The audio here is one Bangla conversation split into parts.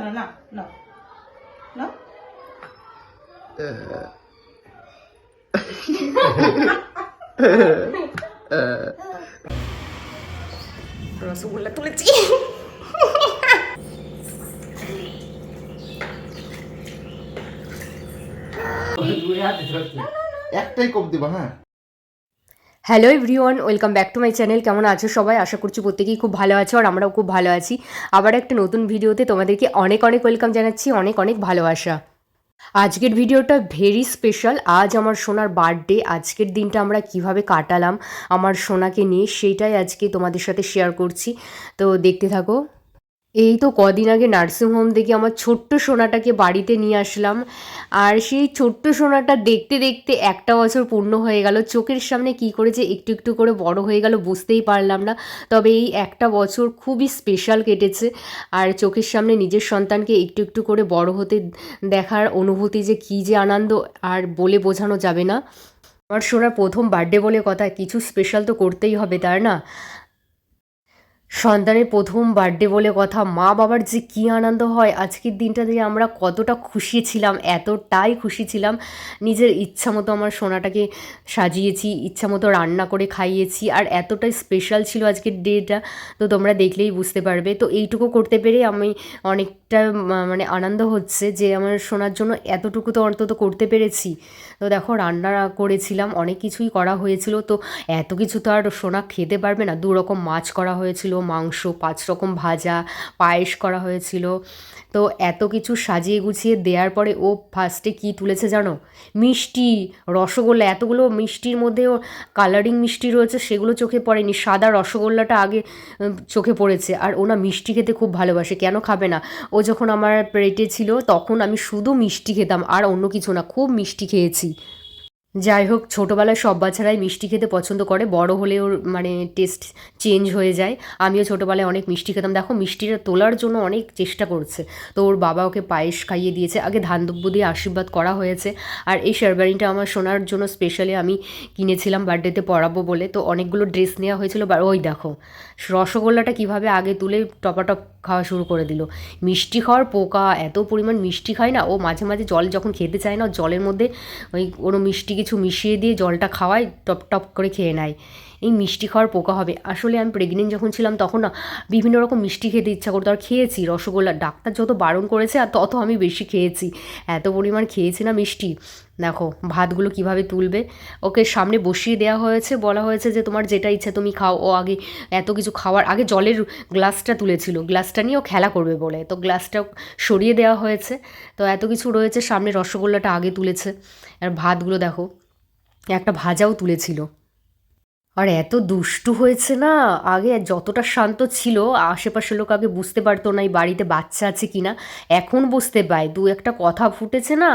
না না না না রসগোল্লা তুলেছি। একটাই কপ দিবা হ্যাঁ। Hello everyone welcome back to my channel কেমন আছো সবাই? আশা করছি প্রত্যেকেই খুব ভালো আছো আর আমরাও খুব ভালো আছি। আবার একটা নতুন ভিডিওতে তোমাদেরকে অনেক অনেক ওয়েলকাম জানাচ্ছি, অনেক অনেক ভালোবাসা। আজকের ভিডিওটা ভেরি স্পেশাল আজ আমার সোনার বার্থডে আজকের দিনটা আমরা কীভাবে কাটালাম আমার সোনাকে নিয়ে সেইটাই আজকে তোমাদের সাথে শেয়ার করছি। তো দেখতে থাকো। এই তো কদিন আগে নার্সিংহোম থেকে আমার ছোট্ট সোনাটাকে বাড়িতে নিয়ে আসলাম। আর সেই ছোট্ট সোনাটা দেখতে দেখতে একটা বছর পূর্ণ হয়ে গেল। চোখের সামনে কি করেছে একটু একটু করে বড় হয়ে গেল বুঝতেই পারলাম না। তবে এই একটা বছর খুবই স্পেশাল কেটেছে। আর চোখের সামনে নিজের সন্তানকে একটু একটু করে বড় হতে দেখার অনুভূতি যে কী যে আনন্দ আর বলে বোঝানো যাবে না। আমার সোনার প্রথম বার্থডে বলে কথা, কিছু স্পেশাল তো করতেই হবে তার না? সন্তানের প্রথম বার্থডে বলে কথা, মা বাবার যে কী আনন্দ হয়, আজকের দিনটা দিয়ে আমরা কতটা খুশি ছিলাম, এতটাই খুশি ছিলাম। নিজের ইচ্ছা মতো আমার সোনাটাকে সাজিয়েছি, ইচ্ছা মতো রান্না করে খাইয়েছি, আর এতটাই স্পেশাল ছিল আজকের ডেটা, তো তোমরা দেখলেই বুঝতে পারবে। তো এইটুকু করতে পেরে আমি অনেকটা মানে আনন্দ হচ্ছে যে আমার সোনার জন্য এতটুকু তো অন্তত করতে পেরেছি। তো দেখো, রান্না করেছিলাম, অনেক কিছুই করা হয়েছিল, তো এত কিছু তো আর সোনা খেতে পারবে না। দু রকম মাছ করা হয়েছিল মাংস, পাঁচ রকম ভাজা, পায়েস করা হয়েছিল। তো এত কিছু সাজিয়ে গুছিয়ে দেওয়ার পরে, ও ফার্স্টে কি তুলেছে জানো? মিষ্টি, রসগোল্লা, এতগুলো মিষ্টির মধ্যেও কালারিং মিষ্টি রয়েছে, সেগুলো চোখে পড়েনি। সাদা রসগোল্লাটা আগে চোখে পড়েছে। আর ওনা মিষ্টি খেতে খুব ভালোবাসে, কেন খাবে না? ও যখন আমার পেটে ছিল, তখন আমি শুধু মিষ্টি খেতাম, আর অন্য কিছু না, খুব মিষ্টি খেয়েছি। যাই হোক, ছোটোবেলায় সব বাচ্চারাই মিষ্টি খেতে পছন্দ করে। বড় হলে ওর মানে টেস্ট চেঞ্জ হয়ে যায়। আমিও ছোটোবেলায় অনেক মিষ্টি খেতাম। দেখো, মিষ্টিটা তোলার জন্য অনেক চেষ্টা করছে। তো ওর বাবা ওকে পায়েস খাইয়ে দিয়েছে। আগে ধান দুব্য দিয়ে আশীর্বাদ করা হয়েছে। আর এই শেরবানিটা আমার শোনার জন্য স্পেশালি আমি কিনেছিলাম বার্থডেতে পরাবো বলে। তো অনেকগুলো ড্রেস নেওয়া হয়েছিল। ওই দেখো, রসগোল্লাটা কীভাবে আগে তুলে টপাটপ খাওয়া শুরু করে দিল। মিষ্টি খাওয়ার পোকা, এত পরিমাণ মিষ্টি খায় না। ও মাঝে মাঝে জল যখন খেতে চায় না, জলের মধ্যে ওই কোনো মিষ্টি কিছু মিশিয়ে দিয়ে জলটা খাওয়াই টপ টপ করে খেয়ে নেয়। এই মিষ্টি খাওয়ার পোকা হবে। আসলে আমি প্রেগনেন্ট যখন ছিলাম তখন না বিভিন্ন রকম মিষ্টি খেতে ইচ্ছা করতো। আর খেয়েছি রসগোল্লা। ডাক্তার যত বারণ করেছে আর তত আমি বেশি খেয়েছি। এত পরিমাণ খেয়েছি না মিষ্টি। দেখো, ভাতগুলো কীভাবে তুলবে? ওকে সামনে বসিয়ে দেওয়া হয়েছে। বলা হয়েছে যে, তোমার যেটা ইচ্ছা তুমি খাও। ও আগে এত কিছু খাওয়ার, আগে জলের গ্লাসটা তুলেছিল। গ্লাসটা নিয়ে ও খেলা করবে বলে। তো গ্লাসটা সরিয়ে দেওয়া হয়েছে। তো এত কিছু রয়েছে। সামনে রসগোল্লাটা আগে তুলেছে। আর ভাতগুলো দেখো, একটা ভাজাও তুলেছিল। আর এত দুষ্টু হয়েছে না? আগে যতটা শান্ত ছিল, আশেপাশের লোক আগে বুঝতে পারতো না এই বাড়িতে বাচ্চা আছে কি না এখন বুঝতে পায়, দু একটা কথা ফুটেছে না?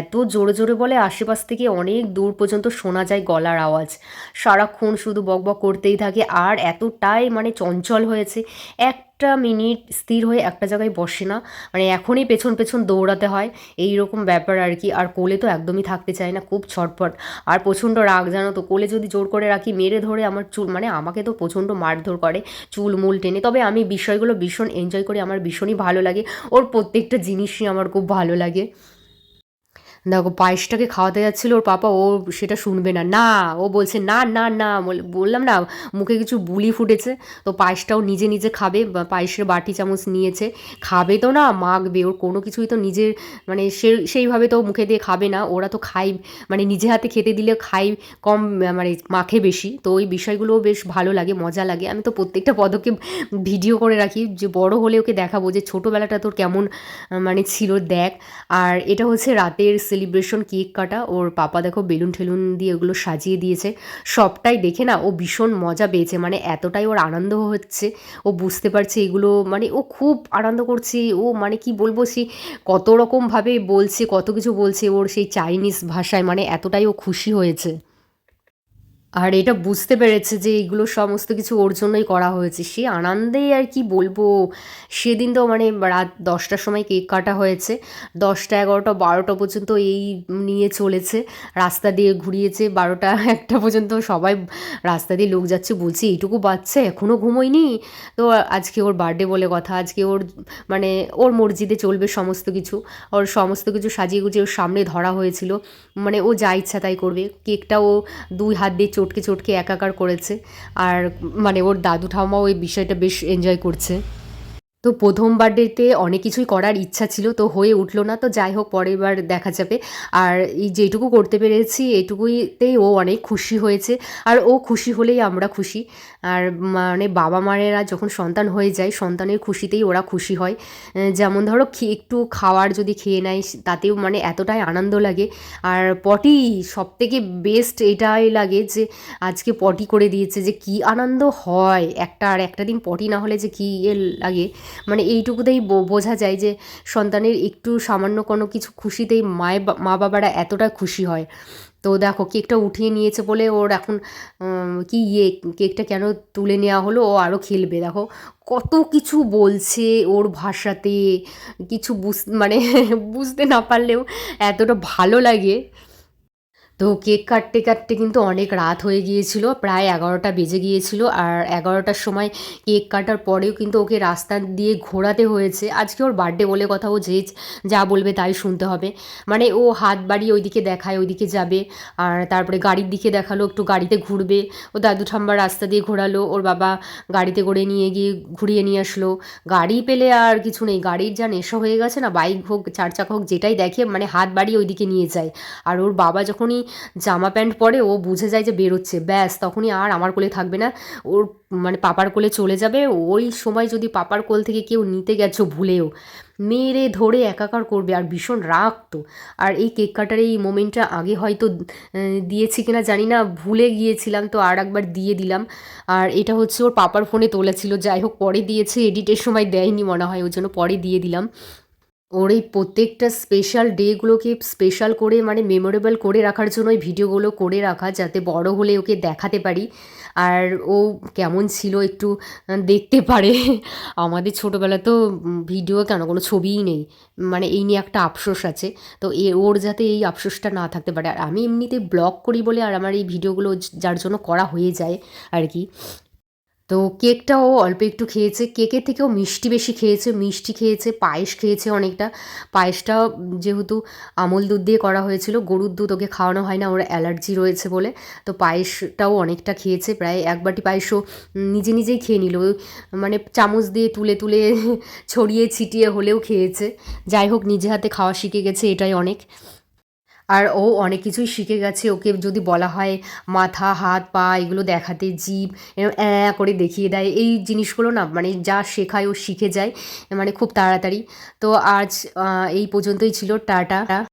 এত জোরে জোরে বলে আশেপাশ থেকে অনেক দূর পর্যন্ত শোনা যায় গলার আওয়াজ। সারাক্ষণ শুধু বকবক করতেই থাকে, আর এতটাই মানে চঞ্চল হয়েছে। একটা মিনিট স্থির হয়ে একটা জায়গায় বসে না। মানে এখনই পেছন পেছন দৌড়াতে হয়। এই রকম ব্যাপার আর কি। আর কোলে তো একদমই থাকতে চায় না, খুব ছটফট। আর প্রচণ্ড রাগ, জানো তো? কোলে যদি জোর করে রাখি, মেরে ধরে আমার চুল মানে আমাকে তো প্রচণ্ড মারধর করে, চুল, মূল টেনে। তবে আমি বিষয়গুলো ভীষণ এনজয় করি, আমার ভীষণই ভালো লাগে। ওর প্রত্যেকটা জিনিসই আমার খুব ভালো লাগে। দেখো পায়েসটাকে খাওয়াতে যাচ্ছিল, ওর পাপা ও সেটা শুনবে না। না, ও বলছে, না না না। বল- বললাম না, মুখে কিছু বুলি ফুটেছে। তো পায়েসটাও নিজে নিজে খাবে পায়েসের বাটি চামচ নিয়েছে। খাবে তো না, মাখবে, ওর কোনো কিছুই তো নিজের মানে সে, সেইভাবে তো মুখে দিয়ে খাবে না। ওরা তো খাই মানে নিজে হাতে খেতে দিলে খাই কম মানে মাখে বেশি। তো ওই বিষয়গুলোও বেশ ভালো লাগে, মজা লাগে। আমি তো প্রত্যেকটা পদক্ষেপ ভিডিও করে রাখি, যে বড় হলে ওকে দেখাবো যে ছোটোবেলাটা তোর কেমন মানে ছিল দেখ। আর এটা হচ্ছে রাতের সেলিব্রেশন কেক কাটা। ওর পাপা দেখো বেলুন ঠেলুন দিয়ে ওগুলো সাজিয়ে দিয়েছে। সবটাই দেখে না ও ভীষণ মজা পেয়েছে। মানে এতটাই ওর আনন্দ হচ্ছে। ও বুঝতে পারছে এগুলো মানে ও খুব আনন্দ করছে। ও মানে কি বলব সে কত রকমভাবে বলছে, কত কিছু বলছে ওর সেই চাইনিজ ভাষায়। মানে এতটাই ও খুশি হয়েছে। আর এটা বুঝতে পেরেছে যে এইগুলো সমস্ত কিছু ওর জন্যই করা হয়েছে। সে আনন্দেই আর কি বলব, সেদিন তো মানে রাত দশটার সময় কেক কাটা হয়েছে। দশটা, এগারোটা, বারোটা পর্যন্ত এই নিয়ে চলেছে। রাস্তা দিয়ে ঘুরিয়েছে, বারোটা, একটা পর্যন্ত সবাই রাস্তা দিয়ে লোক যাচ্ছে, বলছে, এইটুকু বাচ্চা এখনও ঘুমোয়নি? তো আজকে ওর বার্থডে বলে কথা, আজকে ওর মানে ওর মর্জিদে চলবে সমস্ত কিছু। ওর সমস্ত কিছু সাজিয়ে গুছিয়ে ওর সামনে ধরা হয়েছিল। মানে ও যা ইচ্ছা তাই করবে। কেকটা ও দুই হাত দিয়ে চটকে চটকে একাকার করেছে। আর মানে ওর দাদু ঠাম্মাও ওই বিষয়টা বেশ এনজয় করছে। তো প্রথম বার্থডেতে অনেক কিছুই করার ইচ্ছা ছিল, তো হয়ে উঠল না, তো যাই হোক পরের বার দেখা যাবে। আর এই যেটুকু করতে পেরেছি এইটুকুইতেই ও অনেক খুশি হয়েছে, আর ও খুশি হলেই আমরা খুশি। আর মানে বাবা মায়েরা যখন সন্তান হয়ে যায়, সন্তানের খুশিতেই ওরা খুশি হয়। যেমন ধরো একটু খাওয়ার যদি খেয়ে নেয় তাতেও মানে এতটাই আনন্দ লাগে। আর পটি সব থেকে বেস্ট এটাই লাগে যে, আজকে পটি করে দিয়েছে যে, কি আনন্দ হয়। একটা আর একটা দিন পটি না হলে যে কী ইয়ে লাগে। মানে এইটুকুতেই বোঝা যায় যে সন্তানের একটু সামান্য কোনো কিছু খুশিতেই মায়ের মা বাবারা এতটা খুশি হয়। তো দেখো কেকটা উঠিয়ে নিয়েছে বলে ওর এখন কি ইয়ে কেকটা কেন তুলে নেওয়া হলো? ও আরও খেলবে। দেখো কত কিছু বলছে ওর ভাষাতে। কিছু বুঝ মানে বুঝতে না পারলেও এতটা ভালো লাগে। তো কেক কাটতে কাটতে কিন্তু অনেক রাত হয়ে গিয়েছিল, প্রায় এগারোটা বেজে গিয়েছিল আর এগারোটার সময় কেক কাটার পরেও কিন্তু ওকে রাস্তা দিয়ে ঘোরাতে হয়েছে। আজকে ওর বার্থডে বলে কথা, ও যে যা বলবে তাই শুনতে হবে। মানে ও হাত বাড়িয়ে ওইদিকে দেখায়, ওইদিকে যাবে আর তারপরে গাড়ির দিকে দেখাল, একটু গাড়িতে ঘুরবে। ও দাদু ঠাম্বার রাস্তা দিয়ে ঘোরালো, ওর বাবা গাড়িতে করে নিয়ে গিয়ে ঘুরিয়ে নিয়ে আসলো। গাড়ি পেলে আর কিছু নেই, গাড়ির যা নেশা হয়ে গেছে না, বাইক হোক, চার চাকা হোক, যেটাই দেখে মানে হাত বাড়িয়ে ওইদিকে নিয়ে যায়। আর ওর বাবা যখনই জামা প্যান্ট পরে ও বুঝে যায় যে বেরোচ্ছে। ব্যাস, তখনই আর আমার কোলে থাকবে না। ওর মানে পাপার কোলে চলে যাবে। ওই সময় যদি পাপার কোল থেকে কেউ নিতে গেছো ভুলেও, মেরে ধরে একাকার করবে আর ভীষণ রাগ তো। আর এই কেক কাটার এই মোমেন্টটা আগে হয়তো দিয়েছি কিনা জানি না, ভুলে গিয়েছিলাম তো আর একবার দিয়ে দিলাম। আর এটা হচ্ছে ওর পাপার ফোনে তোলা ছিল। যাই হোক, পরে দিয়েছে, এডিটের সময় দেয়নি মনে হয়, ওই জন্য পরে দিয়ে দিলাম। ওর এই প্রত্যেকটা স্পেশাল ডেগুলোকে স্পেশাল করে মানে মেমোরেবল করে রাখার জন্য ওই ভিডিওগুলো করে রাখা যাতে বড় হলে ওকে দেখাতে পারি। আর ও কেমন ছিল একটু দেখতে পারে। আমাদের ছোটোবেলা তো ভিডিও কেন কোনো ছবিই নেই। মানে এই নিয়ে একটা আফসোস আছে। তো এ, ওর যাতে এই আফসোসটা না থাকতে পারে। আর আমি এমনিতে ব্লগ করি বলে আর আমার এই ভিডিওগুলো যার জন্য করা হয়ে যায় আর কি। তো কেকটাও অল্প একটু খেয়েছে। কেকের থেকেও মিষ্টি বেশি খেয়েছে, মিষ্টি খেয়েছে, পায়েস খেয়েছে অনেকটা। পায়েসটা যেহেতু আমল দুধ দিয়ে করা হয়েছিল, গরুর দুধ ওকে খাওয়ানো হয় না, ওর অ্যালার্জি রয়েছে বলে। তো পায়েসটাও অনেকটা খেয়েছে, প্রায় এক বাটি পায়েসও নিজে নিজেই খেয়ে নিল। মানে চামচ দিয়ে তুলে তুলে ছড়িয়ে ছিটিয়ে হলেও খেয়েছে। যাই হোক, নিজে হাতে খাওয়া শিখে গেছে, এটাই অনেক। আর ও অনেক কিছুই শিখে গেছে। ওকে যদি বলা হয় মাথা, হাত, পা, এগুলো দেখাতে, জিভ অ্যাঁ, করে দেখিয়ে দেয়। এই জিনিসগুলো না মানে যা শেখায় ও শিখে যায় মানে খুব তাড়াতাড়ি। তো আজ এই পর্যন্তই ছিল। টাটা।